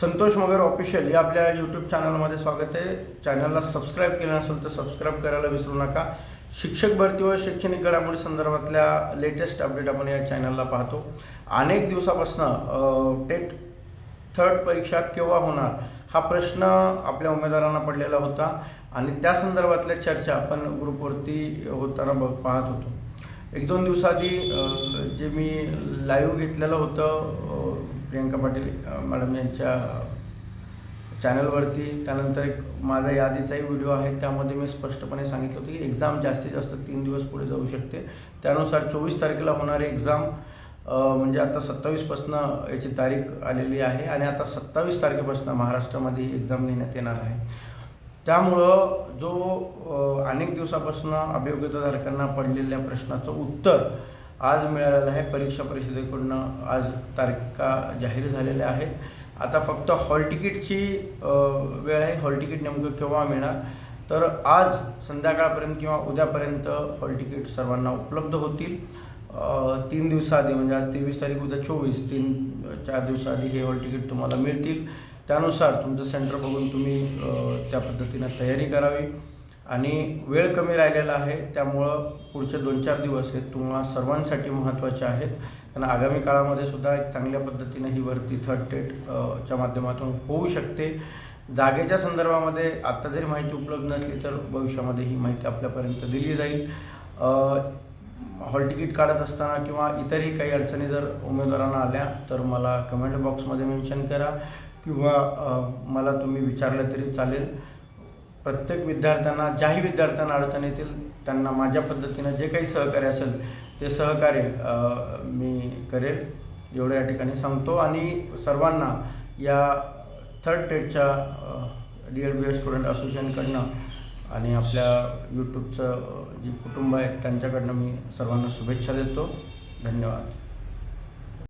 संतोष मगर official या आपल्या YouTube चॅनलमध्ये स्वागत आहे. चॅनलला सबस्क्राईब केलं नसेल तर सबस्क्राईब करायला विसरू नका. शिक्षक भरती व शैक्षणिक घडामोडी संदर्भातल्या लेटेस्ट अपडेट आपण या चॅनलला पाहतो. अनेक दिवसापासून टेट थर्ड परीक्षा केव्हा होणार हा प्रश्न आपल्या उमेदवारांना पडलेला होता आणि त्या संदर्भातल्या चर्चा आपण ग्रुपवरती होताना बघ पाहत होतो. एक दोन दिवसाआधी जे मी लाईव्ह घेतलेलं होतं प्रियंका पाटील मॅडम यांच्या चॅनलवरती त्यानंतर एक माझा यादीचाही व्हिडिओ आहे त्यामध्ये मी स्पष्टपणे सांगितलं होतं की एक्झाम जास्तीत जास्त तीन दिवस पुढे जाऊ शकते. त्यानुसार चोवीस तारखेला होणारी एक्झाम म्हणजे आता सत्तावीसपासनं याची तारीख आलेली आहे आणि आता सत्तावीस तारखेपासून महाराष्ट्रामध्ये एक्झाम घेण्यात येणार आहे. त्यामुळं जो अनेक दिवसापासून अभियोग्यताधारकांना पडलेल्या प्रश्नाचं उत्तर आज मिळालेलं आहे. परीक्षा परिषदेकडून आज तारखा जाहीर झालेल्या आहेत. आता फक्त हॉल तिकीटची वेळ आहे. हॉल तिकीट नेमकं केव्हा मिळणार? तर आज संध्याकाळपर्यंत किंवा उद्यापर्यंत हॉल तिकीट सर्वांना उपलब्ध होतील. तीन दिवसाआधी म्हणजे आज तेवीस तारीख उद्या चोवीस तीन चार दिवसाआधी हे हॉल तिकीट तुम्हाला मिळतील. त्यानुसार तुमचं सेंटर बघून तुम्ही त्या पद्धतीनं तयारी करावी. आणि वेळ कमी राहिलेला आहे त्यामुळं पुढचे दोन चार दिवस हे तुम्हा सर्वांसाठी महत्त्वाचे आहेत. कारण आगामी काळामध्ये सुद्धा एक चांगल्या पद्धतीनं ही भरती थर्ड डेट च्या माध्यमातून होऊ शकते. जागेच्या संदर्भामध्ये आत्ता जरी माहिती उपलब्ध नसली तर भविष्यामध्ये ही माहिती आपल्यापर्यंत दिली जाईल. हॉल तिकीट काढत असताना किंवा इतरही काही अडचणी जर उमेदवारांना आल्या तर मला कमेंट बॉक्समध्ये मेन्शन करा. किंवा मला तुम्ही विचारलं तरी चालेल. प्रत्येक विद्यार्थ्यांना ज्याही विद्यार्थ्यांना अडचण येतील त्यांना माझ्या पद्धतीनं जे काही सहकार्य असेल ते सहकार्य मी करेल. एवढं या ठिकाणी सांगतो. आणि सर्वांना या third टेटच्या D L B S student असोसिएशनकडनं आणि आपल्या यूट्यूबचं जे कुटुंब आहे त्यांच्याकडनं मी सर्वांना शुभेच्छा देतो. धन्यवाद.